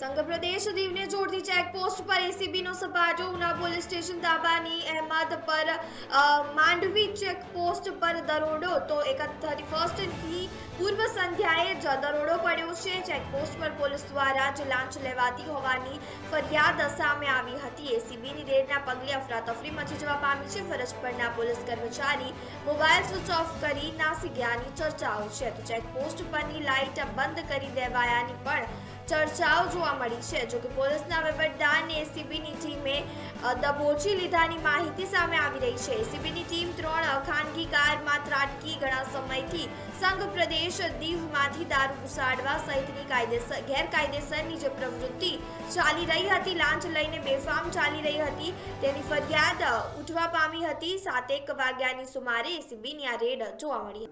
મધ્યપ્રદેશ દીવને જોડતી ચેકપોસ્ટ પર એસીબીનો સપાટો, ઉના પોલીસ સ્ટેશન તાબાની અહેમદ પર માંડવી ચેકપોસ્ટ પર દરોડો. તો એક થર્ટી ફર્સ્ટથી પૂર્વ સંધ્યાએ જ દરોડો પડ્યો છે. ચેકપોસ્ટ પર પોલીસ દ્વારા જ લાંચ લેવાતી હોવાની ફરિયાદ સામે આવી હતી. એસીબીની રેડના પગલે અફરાતફરી મચી જવા પામી છે. ફરજ પરના પોલીસ કર્મચારી મોબાઈલ સ્વિચ ઓફ કરી નાસી ગયાની ચર્ચાઓ છે. તો ચેકપોસ્ટ પરની લાઇટ બંધ કરી દેવાયાની પણ ચર્ચાઓ જોવા મળી છે. જોકે પોલીસના વહીવટદારને એસીબીની ટીમે દબોચી લીધાની માહિતી સામે આવી રહી છે. એસીબીની ટીમ ત્રણ ખાનગી કારમાં ત્રાટકી ઘણા સમયથી સંઘ પ્રદેશ દીવમાંથી દારૂ ઘુસાડવા સહિતની કાયદેસર, ગેરકાયદેસરની જે પ્રવૃત્તિ ચાલી રહી હતી, લાંચ લઈને બેફામ ચાલી રહી હતી, તેની ફરિયાદ ઉઠવા પામી હતી. સાતેક વાગ્યાની સુમારે એસીબીની આ રેડ જોવા મળી.